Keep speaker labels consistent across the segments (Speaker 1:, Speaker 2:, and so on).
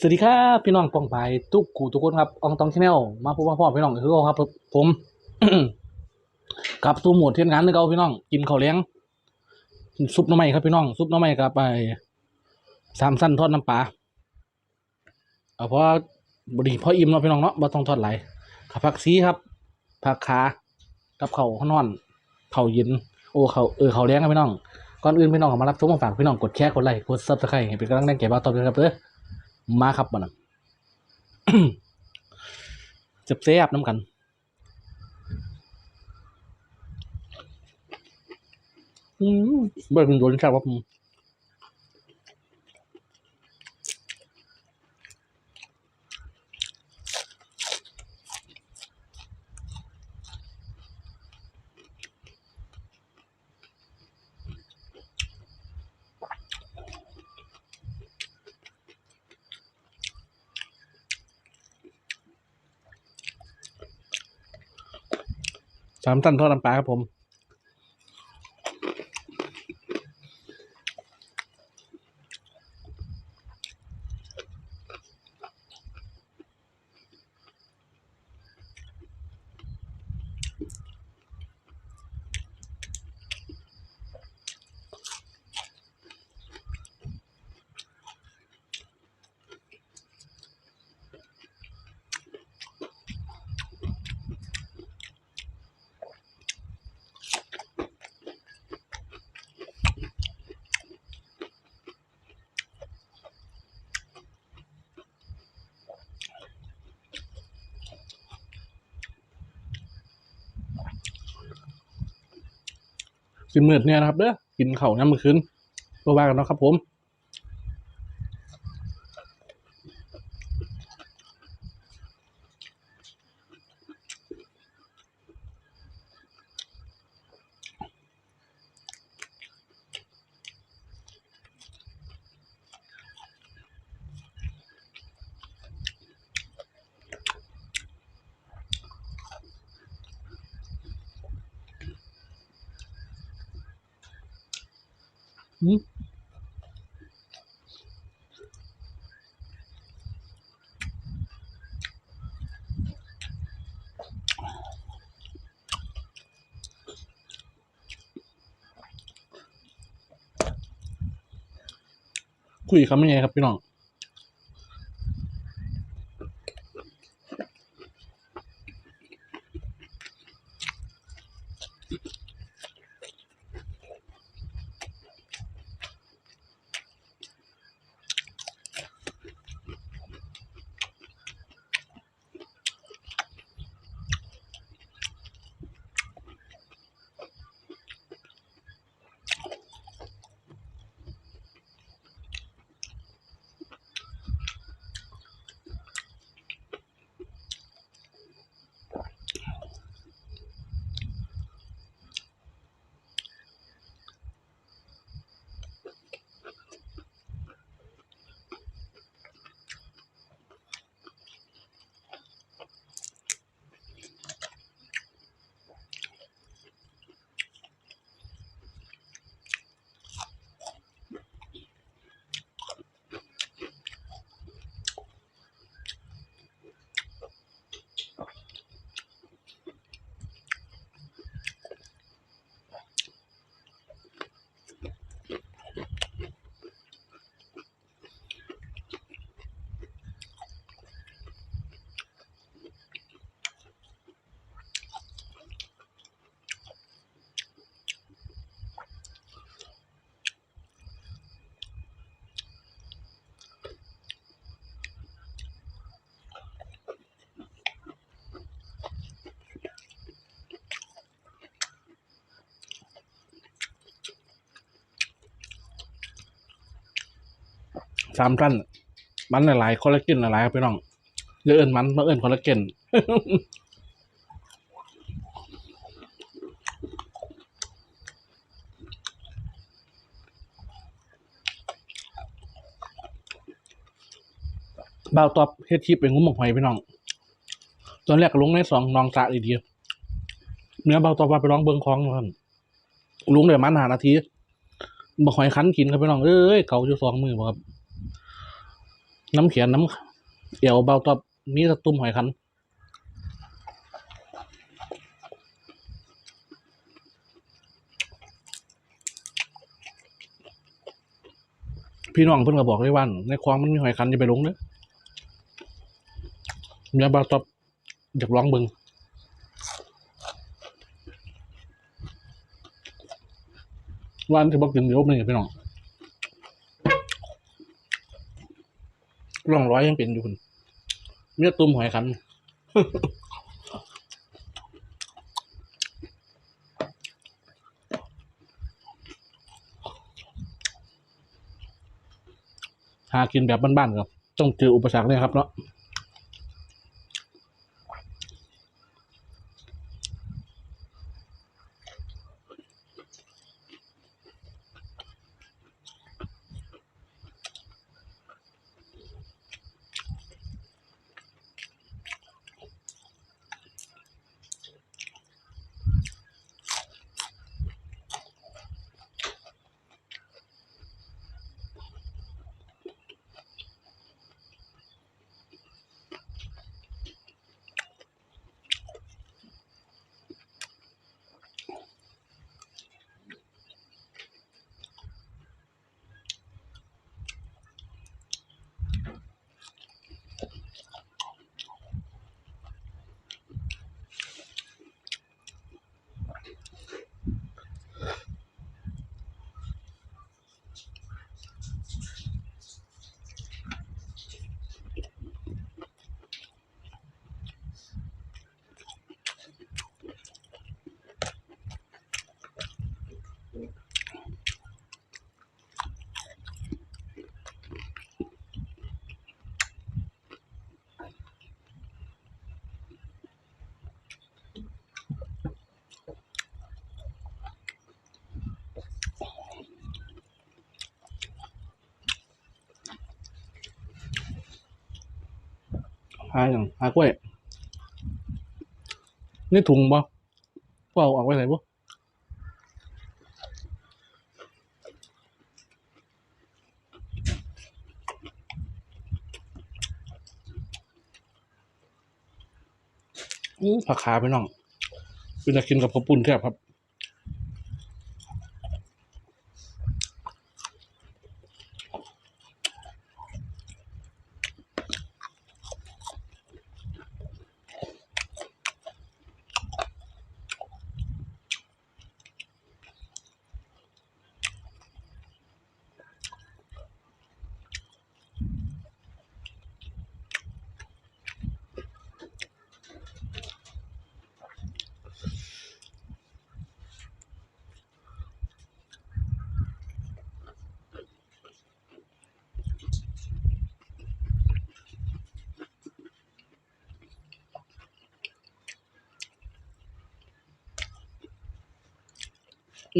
Speaker 1: สวัสดีครับพี่น้องปองไปทุกกูทุกคนครับอองตองชาแนลมาพบมาพ่อพี่น้องคือเขาครับผมกลับสู่หมดเทียนงานเลยเขาพี่น้อง กินข้าวเลี้ยงซุปน้ำไม้ครับพี่น้องซุปน้ำไม้กับไปสามสั้นทอดน้ำปลาเอาเพราะบดีเพราะอิ่มเนาะพี่น้องเนาะบ่ต้องทอดไหลายขับผักซีครับผักขากับข้าวข้าวนอนข้าวเย็นโอ้ข้าวเออข้าเลี้ยงครับพี่น้องก่อนอื่นพี่น้องมารับชมมาฝากพี่น้องกดแชร์กดไลค์กดซับสไครต์ให้เป็นกำลังแรงแก่บ้าวต่อไปครับเด้อ มาครับมันเจ็บเสียบน้ำกันอืมเบิร์นโดนชาครับ สามตันทอดน้ำปลาครับผม สิมืดเนี่ยนะครับเด้อกินเข่าน้ำมือคืนตัวว่ากันเนาะครับผม คุยคำยังไงครับพี่น้อง สามตันมันหลายๆคอลลาเจนหลายๆครับพี่น้องเยอะเอินมันมาเอินคอลลาเจนบ่าวตอบเฮ็ดคลิปเป็นงุ้มหมกหอยพี่น้อง ตอนแรกก็ลงในสองนองสะดีเดียวเนื้อบ่าวตอบว่าไปร้องเบิงคลองท่านลุงเดี๋ยวมันหานาทีบอกหอยคั้นกินครับพี่น้องเอ้ยเก่าอยู่สองมือบ่ครับ น้ำเขียนน้ำเอี่ยวเบาตอบมีตะตุ่มหอยคันพี่น้องเพิ่นก็บอกเลยว่าในคลองมันมีหอยคันจะไปลงเด้อเมียเบาตอบอยากลองเบิงวาอันที่บอกกินเดี๋ยวนี่พี่น้อง ร่องร้อยยังเป็นอยู่คุณเมียตุ้มหอยคันหากินแบบบ้านๆครับต้องเจออุปสรรคเนี่ยครับเนาะ หาอย่างหากล้วยนี่ถุงบ่ว่าเอาออกไว้ไหนบ่ผักขาไปน้องเป็นจะกินกับข้าวปุ้นแทบครับ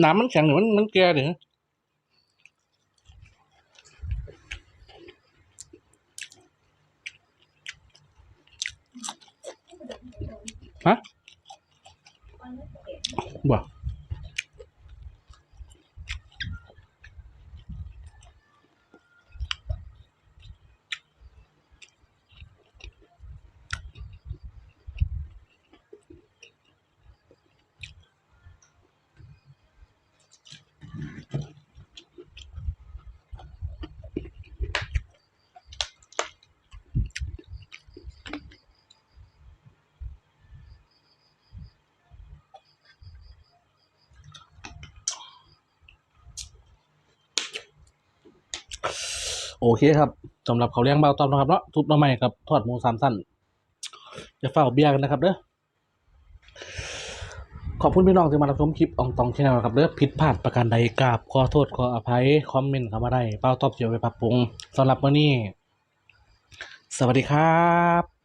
Speaker 1: น้ำมันแข็งหรือมันมันแก่หรือวฮะบ่ โอเคครับสำหรับเขาเลี้ยงเบาตอมนะครับเนาะทุบหน้ำใหม่กับทอดหมูสามสั้นจะเฝ้าเบียร์กันนะครับเด้อขอบคุณพี่น้องที่มารับชมคลิปอองตองชแนลครับเด้อผิดพลาดประการใดกราบขอโทษขออภัยคอมเมนต์เข้ามาได้เป้าตอบเสียวไปปรับปรุงสำหรับวันนี้ สวัสดีครับ